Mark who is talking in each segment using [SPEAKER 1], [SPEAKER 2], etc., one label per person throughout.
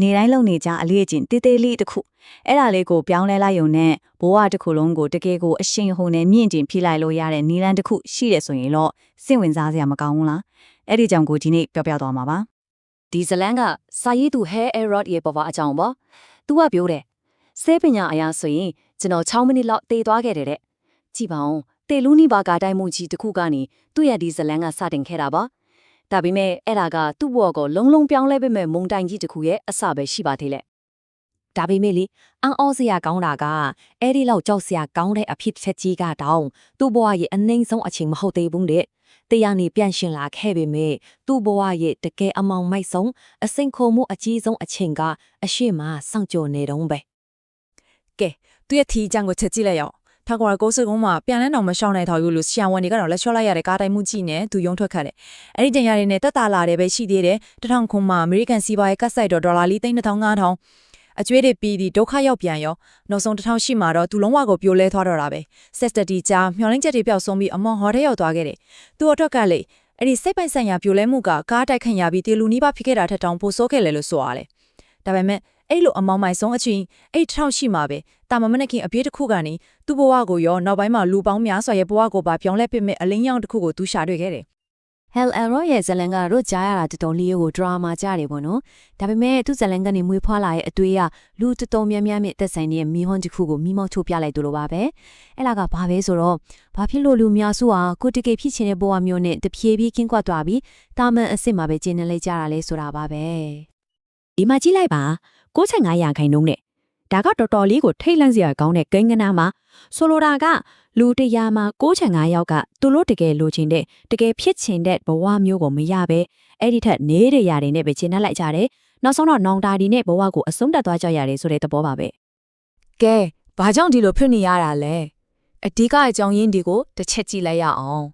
[SPEAKER 1] နေတိုင်းလုံနေကြအလေးအကျင့်တေးသေးလေးတစ်ခုအဲ့ဒါလေးကိုပြောင်းလဲလိုက်ရုံနဲ့ဘဝတစ်ခုလုံးကိုတကယ်ကိုအရှင်ဟုန်နဲ့မြင့်တင်ဖိလိုက်လို့ရတဲ့နီလန်တစ်ခုရှိတယ်ဆိုရင်တော့စိတ်ဝင်စားစရာမကောင်းဘူးလားအဲ့ဒီကြောင့်ကိုဒီနေ့ပြောပြသွားမှာပါ
[SPEAKER 2] ဒီဇလန်ကစာရေးသူ Hair Errod ရဲ့ပေါ်ပါအကြောင်းပေါ့။ तू ကပြောတယ်။စေပညာအရာဆိုရင်ကျွန်တော်6မိနစ်လောက်တေးသွားခဲ့တယ်တဲ့။ကြည့်ပါဦး။တေလူနီဘာကာတိုင်းမှုကြီးတစ်ခုကနေသူ့ရဲ့ဒီဇလန်ကစတင်ခဲ့တာပါ။ ဒါပေမဲ့အဲ့ဒါကသူ့ဘဝကိုလုံးလုံးပြောင်းလဲပေးမဲ့မုံတိုင်ကြီးတစ်ခုရဲ့အစပဲရှိပါသေးတယ်
[SPEAKER 3] ဒါပေမဲ့လေအန်အောစရာကောင်းတာကအဲ့ဒီလောက်ကြောက်စရာကောင်းတဲ့အဖြစ်ချက်ကြီးကတောင်သူ့ဘဝရဲ့အနှိမ့်ဆုံးအချိန်မဟုတ်သေးဘူးတဲ့တရားနေပြန်ရှင်လာခဲ့ပေမဲ့သူ့ဘဝရဲ့တကယ်အမောင်မိုက်ဆုံးအစိန်ခိုမှုအကြီးဆုံးအချိန်ကအရှိမစောင့်ကြနေတုံးပဲ
[SPEAKER 4] ကဲသူ့ရဲ့ထီးအကြောင်းကိုချက်ကြည့်လိုက်ရအောင် ထားကွာကိုစုကုန်းမှာပြန်လဲတော့မရှောင်းနိုင်တော့ဘူးလို့ဆီယံဝန်တွေကတော့လက်လျှော့လိုက်ရတဲ့ကားတိုင်းမှုကြည့်နေသူရုံထွက်ခတ်တယ်အဲ့ဒီတင်ရတွေနဲ့တက်တာလာတယ်ပဲရှိသေးတယ်တထောင်ခွန်မှာအမေရိကန်စီးပွားရေးကတ်ဆိုင်တော့ဒေါ်လာလေးသိန်း2500အကျွေးတွေပြီးဒီဒုက္ခရောက်ပြန်ရောနောက်ဆုံးတစ်ထောင်ရှိမှာတော့သူလုံးဝကိုပြိုလဲသွားတော့တာပဲဆက်စတတီကြားမျော်လင့်ချက်တွေပျောက်ဆုံးပြီးအမော်ဟော်ထဲရောက်သွားခဲ့တယ်သူ့အတွက်ကလေအဲ့ဒီစိတ်ပိုင်ဆိုင်ရာပြိုလဲမှုကကားတိုက်ခန့်ရပြီးတေလူနီးပါဖြစ်ခဲ့တာထက်တောင်ပိုဆိုးခဲ့လေလို့ဆိုရတယ်ဒါပေမဲ့ အဲ့လိုအမောင်မိုင်ဆုံးအချင်းအဲ့ထောင်ရှိမှာပဲတာမမနခင်အပြေးတစ်ခုကနေသူ့ဘဝကိုရောနောက်ပိုင်းမှာလူပေါင်းများစွာရဲ့ဘဝကိုပါပြောင်းလဲပစ်မဲ့အလင်းရောင်တစ်ခုကိုသူရှာတွေ့ခဲ့တယ်
[SPEAKER 2] Hell Error ရဲ့ဇလန်ကတော့ကြားရတာတော်တော်လေးကို drama ကြတယ်ပေါ့နော်။ဒါပေမဲ့သူ့ဇလန်ကနေမွေးဖွားလာရဲ့အတွေ့အလူတော်တော်များများနဲ့သက်ဆိုင်တဲ့မိဟွန်တစ်ခုကိုမိမောက်ထုတ်ပြလိုက်သလိုပါပဲ။အဲ့လာကဘာပဲဆိုတော့ဘာဖြစ်လို့လူများစုဟာကိုတကယ်ဖြစ်ချင်တဲ့ဘဝမျိုးနဲ့တဖြည်းဖြည်းကင်းကွက်သွားပြီးတာမန်အစ်စ်မှာပဲကျင်းနေလိုက်ကြတာလဲဆိုတာပါပဲ။
[SPEAKER 3] ဒီမှာကြည့်လိုက်ပါ 65ရာခိုင်နှုန်းနဲ့ဒါကတော်တော်လေးကိုထိတ်လန့်စရာကောင်းတဲ့ကိန်းကနာမှာဆိုလိုတာကလူတရားမှာ65ယောက်ကသူတို့တကယ်လိုချင်တဲ့တကယ်ဖြစ်ချင်တဲ့ဘဝမျိုးကိုမရပဲအဲ့ဒီထက်နေတဲ့ရာတွေနဲ့ပဲရှင်းနှက်လိုက်ကြတယ်နောက်ဆုံးတော့နောင်တာဒီနဲ့ဘဝကိုအဆုံးတတ်သွားကြရတယ်ဆိုတဲ့သဘောပါပဲ
[SPEAKER 4] ကဲဘာကြောင့်ဒီလိုဖြစ်နေရတာလဲအဓိကအကြောင်းရင်းတွေကိုတစ်ချက်ကြည့်လိုက်ရအောင်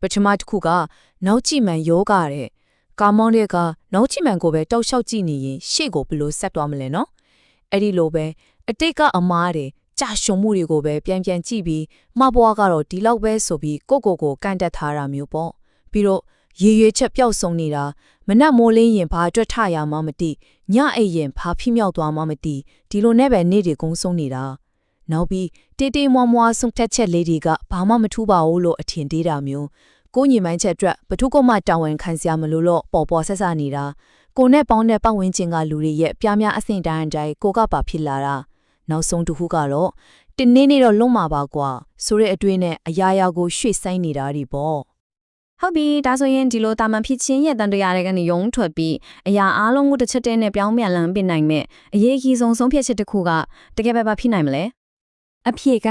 [SPEAKER 4] ပထမတစ်ခုကနောက်ကြည့်မှန်ယောဂတဲ့ ကာမောင်းတွေကနောက်ကြည့်မှန်ကိုပဲတောက်လျှောက်ကြည့်နေရင်ရှေ့ကိုဘယ်လိုဆက်သွားမလဲနော်အဲ့ဒီလိုပဲအတိတ်ကအမားတွေကြာရှုံမှုတွေကိုပဲပြန်ပြန်ကြည့်ပြီးမဘွားကတော့ဒီလောက်ပဲဆိုပြီးကိုကိုကိုကန့်တက်ထားတာမျိုးပေါ့ပြီးတော့ရေရွေချက်ပျောက်ဆုံးနေတာမနက်မိုးလင်းရင်ဘာအတွက်ထရမှမသိညအိပ်ရင်ဘာဖိမြောက်သွားမှမသိဒီလိုနဲ့ပဲနေ့တွေကုန်းဆုံးနေတာနောက်ပြီးတေးတေးမွားမွားဆုံးဖြတ်ချက်လေးတွေကဘာမှမထူးပါဘူးလို့အထင်သေးတာမျိုး ကိုညီမိုင်းချက်အတွက်ဘทุကမှတောင်းဝန်ခံစရာမလိုတော့ပေါ်ပေါ်ဆက်ဆက်နေတာကိုနဲ့ပေါင်းတဲ့ပတ်ဝန်းကျင်ကလူတွေရဲ့ပြားများအဆင့်တိုင်းအတိုင်းကိုကပါဖြစ်လာတာနောက်ဆုံးတစ်ခုကတော့တင်းနေနေတော့လွတ်မှာပါကွာဆိုတဲ့အတွေ့နဲ့အရာရာကိုရွှေ့ဆိုင်နေတာဒီပေါ့
[SPEAKER 2] ဟုတ်ပြီဒါဆိုရင်ဒီလိုတာမန်ဖြစ်ချင်းရဲ့တန်တရားတွေကနေယုံထွက်ပြီးအရာအားလုံးကိုတစ်ချက်တည်းနဲ့ပြောင်းပြန်လန်းပစ်နိုင်မဲ့အရေးကြီးဆုံးဆုံးဖြတ်ချက်တစ်ခုကတကယ်ပဲဘာဖြစ်နိုင်မလဲ
[SPEAKER 1] အဖြစ်က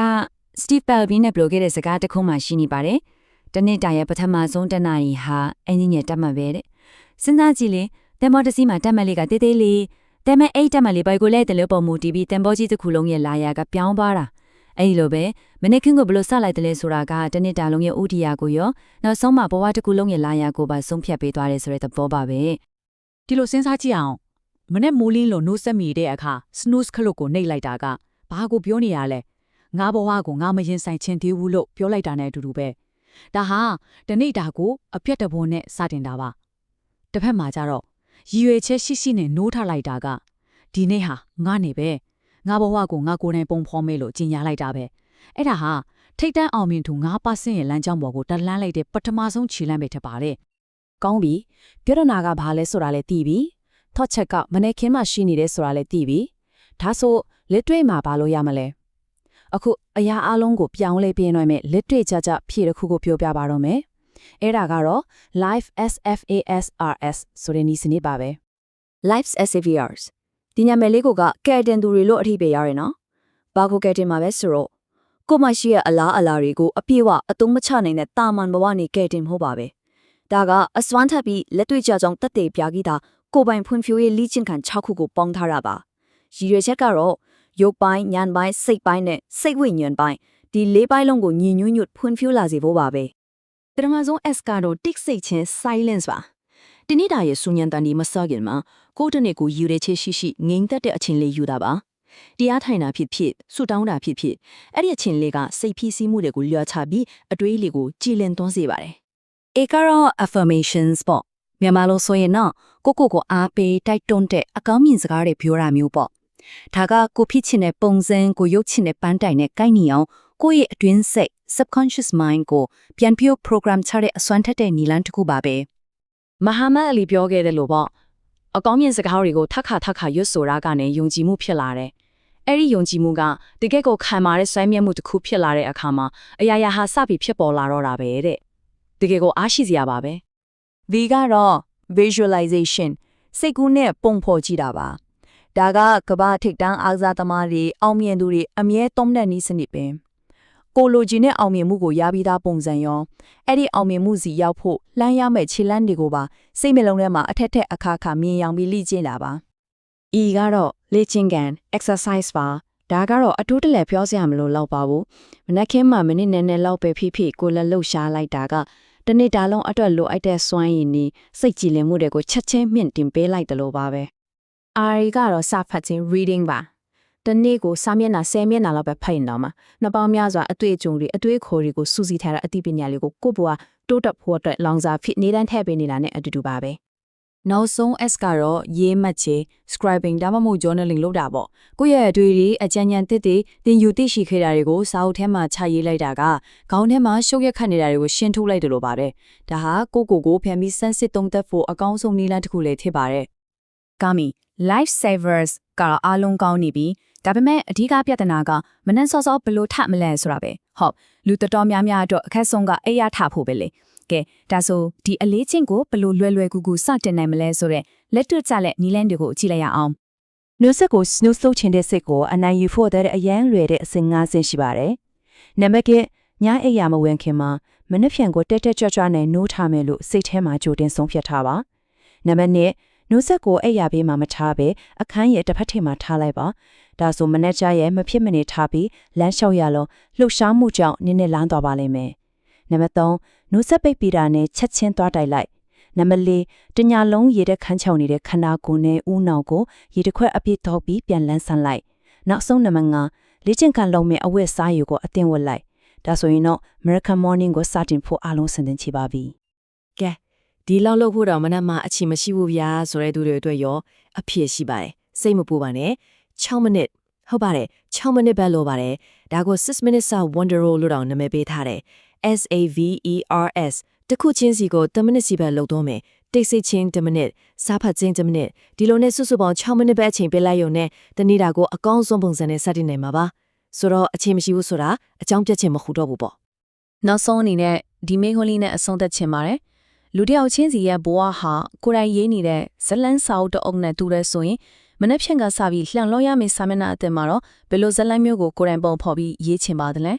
[SPEAKER 1] Steve Belvin နဲ့ပြောခဲ့တဲ့စကားတစ်ခုမှရှိနေပါတယ်။ တနေ့တာရဲ့ပထမဆုံးတနာရီဟာအင်းကြီးရဲ့တက်မှတ်ပဲတဲ့။စဉ်းစားကြည့်လေတမောတစီမှာတက်မှတ်လေးကတေးသေးလေးဒါပေမဲ့အဲ့တက်မှတ်လေးဘိုက်ကိုလဲတယ်လို့ပုံမူတည်ပြီးတန်ဘောကြီးတစ်ခုလုံးရဲ့လာယာကပြောင်းသွားတာ။အဲ့ဒီလိုပဲမနေ့ကင်းကိုဘယ်လိုဆက်လိုက်တယ်လဲဆိုတာကတနေ့တာလုံးရဲ့ဥတီယာကိုရောနောက်ဆုံးမှဘဝတစ်ခုလုံးရဲ့လာယာကိုပါဆုံးဖြတ်ပေးသွားတယ်ဆိုတဲ့သဘောပါပဲ။
[SPEAKER 5] ဒီလိုစဉ်းစားကြည့်အောင်မနဲ့မိုးလင်းလို့နှိုးဆက်မိတဲ့အခါ snooze ခလုတ်ကိုနှိပ်လိုက်တာကဘာကိုပြောနေရလဲငါဘဝကိုငါမရင်ဆိုင်ချင်သေးဘူးလို့ပြောလိုက်တာနဲ့အတူတူပဲ ဒါဟာတနေ့တာကိုအပြက်တဘောနဲ့စတင်တာပါတစ်ဖက်မှာကျတော့ရည်ရွယ်ချက်ရှိရှိနဲ့နိုးထလိုက်တာကဒီနေ့ဟာငါနေပဲငါဘဝကိုငါကိုယ်တိုင်ပုံဖော်မယ်လို့ကြီးညာလိုက်တာပဲအဲ့ဒါဟာထိတ်တန့်အောင်မြင်သူ9%ရဲ့လမ်းကြောင်းပေါ်ကိုတက်လှမ်းလိုက်တဲ့ပထမဆုံးခြေလှမ်းပဲထပ်ပါတယ်
[SPEAKER 3] ကောင်းပြီပြောရနာကဘာလဲဆိုတာလည်းသိပြီထော့ချက်ကမနေ့ခင်းမှရှိနေတယ်ဆိုတာလည်းသိပြီဒါဆိုလက်တွေ့မှာဘာလို့ရမလဲ အခုအရာအလုံးကိုပြောင်းလဲပြင်းနိုင်မဲ့လက်တွေ့ကြကြဖြည့်တစ်ခုကိုပြောပြပါတော့မယ်အဲ့ဒါကတော့ live SFASRS ဆိုတဲ့နည်းစနစ်ပါပဲ
[SPEAKER 2] lives SAVRs ဒီညမယ်လေးကိုကကဲတင်သူတွေလို့အထိပေးရရနော်ဘာကိုကဲတင်မှာပဲဆိုတော့ကိုမရှိရဲ့အလားအလာတွေကိုအပြည့်အဝအသုံးမချနိုင်တဲ့တာမန်ဘဝနေကဲတင်မဟုတ်ပါပဲဒါကအစွမ်းထပ်ပြီးလက်တွေ့ကြကြောင်းတက်တဲ့ပြားကြီးတာကိုပိုင်ဖွံ့ဖြိုးရေးလိချင်းခံ6ခုကိုပေါင်းထားတာပါရည်ရွယ်ချက်ကတော့ ရုပ်ပိုင်းဉာဏ်ပိုင်းစိတ်ပိုင်းနဲ့စိတ်ဝိညာဉ်ပိုင်းဒီလေးပိုင်းလုံးကိုညီညွတ်ညွတ်ဖွံ့ဖြိုးလာစေဖို့ပါပဲ
[SPEAKER 6] ပထမဆုံး S ကတော့ tick စိတ်ချင်း silence ပါဒီနေ့တာရဲ့စူညံတန်ဒီမဆော့ခင်မှာကိုယ့်တနေ့ကိုယူရချေရှိရှိငိမ့်သက်တဲ့အချိန်လေးယူတာပါတရားထိုင်တာဖြစ်ဖြစ်ဆူတောင်းတာဖြစ်ဖြစ်အဲ့ဒီအချိန်လေးကစိတ်ဖိစီးမှုတွေကိုလျှော့ချပြီးအတွေးလေးကိုကြည်လင်သွန်းစေပါတယ်
[SPEAKER 1] A ကတော့ affirmations ပေါ့
[SPEAKER 2] မြန်မာလိုဆိုရင်တော့ကိုကိုကိုအားပေးတိုက်တွန်းတဲ့အကောင်းမြင်စကားတွေပြောတာမျိုးပေါ့ ဒါကကိုဖြစ်ချင်တဲ့ပုံစံကိုရုပ်ချင်တဲ့ပန်းတိုင်နဲ့ကိုက်ညီအောင်ကိုယ့်ရဲ့အတွင်းစိတ် subconscious mind ကိုပြန်ပြော program ချတဲ့အစွမ်းထက်တဲ့နီလန်းတစ်ခုပါပဲ
[SPEAKER 3] မဟာမတ်အလီပြောခဲ့တယ်လို့ပေါ့အကောင်းမြင်စကားတွေကိုထပ်ခါထပ်ခါရွတ်ဆိုတာကနေယုံကြည်မှုဖြစ်လာတယ်အဲ့ဒီယုံကြည်မှုကတကယ့်ကိုခံမာတဲ့စွမ်းမြတ်မှုတစ်ခုဖြစ်လာတဲ့အခါမှာအရာရာဟာစပြီးဖြစ်ပေါ်လာတော့တာပဲတဲ့တကယ်ကိုအားရှိစရာပါပဲ
[SPEAKER 2] V ကတော့ visualization စိတ်ကူးနဲ့ပုံဖော်ကြည့်တာပါ ဒါကကမ္ဘာထိပ်တန်းအားကစားသမားတွေအောင်မြင်သူတွေအမြဲသုံးတဲ့နည်းစနစ်ပဲကိုလိုချင်တဲ့အောင်မြင်မှုကိုရပြီးသားပုံစံရောအဲ့ဒီအောင်မြင်မှုစီရောက်ဖို့လှမ်းရမယ့်ခြေလမ်းတွေကိုပါစိတ်မလုံးထဲမှာအထက်ထက်အခါခါမြင်ရောက်ပြီးလိကျင့်တာပါ E ကတော့လေ့ကျင့်ကန် exercise ပါဒါကတော့အထူးတလဲပြောစရာမလိုတော့ပါဘူးမနက်ခင်းမှာမိနစ်နည်းနည်းလောက်ပဲဖိဖိကိုလည်းလှုပ်ရှားလိုက်တာကတနေ့တာလုံးအတွက်လိုအပ်တဲ့စွမ်းရည်နီးစိတ်ကြည်လင်မှုတွေကိုချက်ချင်းမြင့်တင်ပေးလိုက်တယ်လို့ပါပဲ
[SPEAKER 7] R ကတော့စာဖတ်ခြင်း reading ပါတနေ့ကိုစာမျက်နှာ10မျက်နှာလောက်ပဲဖတ်ရင်တော့မှာနှစ်ပေါင်းများစွာအတွေ့အကြုံတွေအတွေ့အခေါ်တွေကိုစူးစီးထားတဲ့အသိပညာလေးကိုကိုယ့်ဘဝတိုးတက်ဖို့အတွက်လောင်စာဖြစ်နေတန်းထည့်ပေးနေတာနဲ့အတူတူပါပဲ
[SPEAKER 5] နောက်ဆုံး S ကတော့ရေးမှတ်ချေ scribing ဒါမှမဟုတ် journaling လုပ်တာပေါ့ကိုယ့်ရဲ့အတွေ့အကြုံအကြံဉာဏ်တစ်တွေသင်ယူသိရှိခဲ့တာတွေကိုစာအုပ်ထဲမှာခြာရေးလိုက်တာကခေါင်းထဲမှာရှုပ်ရက်ခတ်နေတာတွေကိုရှင်းထုတ်လိုက်တယ်လို့ပါတယ်ဒါဟာကိုယ့်ကိုယ်ကိုဖန်ပြီးစမ်းစစ်သုံးသပ်ဖို့အကောင်းဆုံးနည်းလမ်းတစ်ခုလည်းဖြစ်ပါတယ်
[SPEAKER 2] ကာမီ life savers ကတော့အားလုံးကောင်းနေပြီဒါပေမဲ့အဓိကပြဿနာကမနှက်စောစောဘယ်လို့ထမလဲဆိုတာပဲဟုတ်လူတော်တော်များများအတွက်အခက်ဆုံးကအိယာထဖို့ပဲလေကဲဒါဆိုဒီအလေးချင်းကိုဘယ်လို့လွယ်လွယ်ကူကူစတင်နိုင်မလဲဆိုတော့လက်တွေ့ကျလက်နီလန်းတွေကိုကြည့်လိုက်ရအောင်
[SPEAKER 8] နှုတ်ဆက်ကို snooze လုပ်ချင်တဲ့စိတ်ကိုအနိုင်ယူဖို့တဲ့အရန်လွယ်တဲ့အစဉ်၅ဆင့်ရှိပါတယ်။နံပါတ်1ညအိပ်ရမဝင်ခင်မှာမနှက်ဖြန်ကိုတက်တက်ကြွကြွနဲ့နိုးထားမယ်လို့စိတ်ထဲမှာကြိုတင်ဆုံးဖြတ်ထားပါ။နံပါတ်2 နှုတ်ဆက်ကိုအိပ်ရဘေးမှာမထားဘဲအခန်းရဲ့တစ်ဖက်ထင်မှာထားလိုက်ပါ။ဒါဆိုမနှက်ကြရဲ့မဖြစ်မနေထားပြီးလမ်းလျှောက်ရလုံးလှုပ်ရှားမှုကြောင့်နည်းနည်းလန်းသွားပါလိမ့်မယ်။နံပါတ်3နှုတ်ဆက်ပိတ်ပြီးတာနဲ့ချက်ချင်းသွားတိုက်လိုက်။နံပါတ်4တညာလုံးရေတဲ့ခန်းချောင်နေတဲ့ခန္ဓာကိုယ်နဲ့ဦးနှောက်ကိုရေတစ်ခွက်အပြည့်တော့ပြီးပြန်လန်းဆန်းလိုက်။နောက်ဆုံးနံပါတ်5လေ့ကျင့်ခန်းလုံးမဲ့အဝတ်စားယူကိုအသင်ဝတ်လိုက်။ဒါဆိုရင်တော့ American Morning ကိုစတင်ဖို့အားလုံးဆင်သင်ချပါပြီ
[SPEAKER 6] ကဲ ဒီလောက်လုပ်ဖို့တော့မနက်မှအချိန်မရှိဘူးဗျာဆိုတဲ့သူတွေအတွက်ရောအဖြစ်ရှိပါတယ်စိတ်မပူပါနဲ့6မိနစ်ဟုတ်ပါတယ်6မိနစ်ပဲလိုပါတယ်ဒါကို6 minutes of wonder roll လို့တော့နာမည်ပေးထားတယ် S A V E R S တခုချင်းစီကို10မိနစ်စီပဲလုပ်တော့မယ်တိတ်ဆိတ်ချင်း10မိနစ်စားဖတ်ခြင်း10မိနစ်ဒီလိုနဲ့စုစုပေါင်း6မိနစ်ပဲအချိန်ပေးလိုက်ရုံနဲ့တနေ့တာကိုအကောင်းဆုံးပုံစံနဲ့စတင်နိုင်မှာပါဆိုတော့အချိန်မရှိဘူးဆိုတာအကြောင်းပြချက်မဟုတ်တော့ဘူးပေါ့
[SPEAKER 3] နောက်ဆုံးအနေနဲ့ဒီမိန်းကလေးနဲ့အဆုံးသက်ချင်ပါတယ် လူတစ်ယောက်ချင်းစီရဲ့ဘဝဟာကိုယ်တိုင်ရေးနေတဲ့ဇလန်းစာအုပ်တအုပ်နဲ့တူတဲ့ဆိုရင်မနေ့ဖြန်ကစပြီးလှန်လို့ရမယ့်စာမျက်နှာအသစ်မှာတော့ဘယ်လိုဇလန်းမျိုးကိုကိုယ်တိုင်ပုံဖော်ပြီးရေးချင်ပါသလဲ